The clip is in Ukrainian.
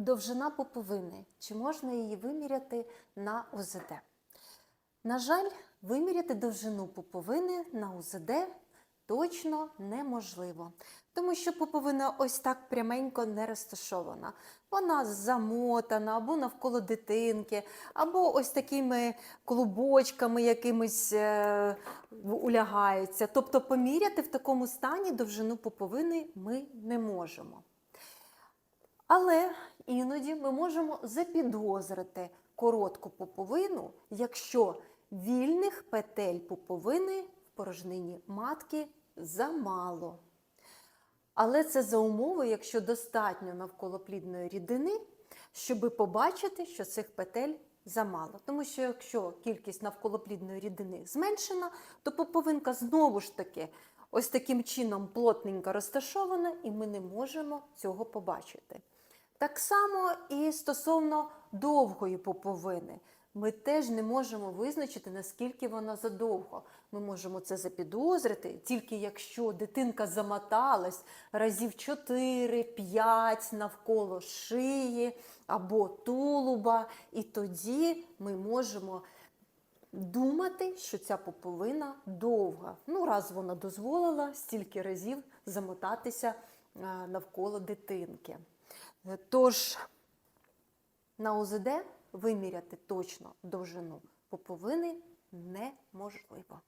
Довжина пуповини. Чи можна її виміряти на УЗД? На жаль, виміряти довжину пуповини на УЗД точно неможливо, тому що пуповина ось так пряменько не розташована. Вона замотана або навколо дитинки, або ось такими клубочками якимись е, улягається. Тобто поміряти в такому стані довжину пуповини ми не можемо. Але іноді ми можемо запідозрити коротку пуповину, якщо вільних петель пуповини в порожнині матки замало. Але це за умови, якщо достатньо навколоплідної рідини, щоб побачити, що цих петель замало. Тому що якщо кількість навколоплідної рідини зменшена, то пуповинка знову ж таки ось таким чином плотненько розташована, і ми не можемо цього побачити. Так само і стосовно довгої пуповини. Ми теж не можемо визначити, наскільки вона задовго. Ми можемо це запідозрити, тільки якщо дитинка замоталась разів 4-5 навколо шиї або тулуба, і тоді ми можемо думати, що ця пуповина довга. Ну, раз вона дозволила стільки разів замотатися навколо дитинки. Е, Тож на ОЗД виміряти точно довжину поповини неможливо.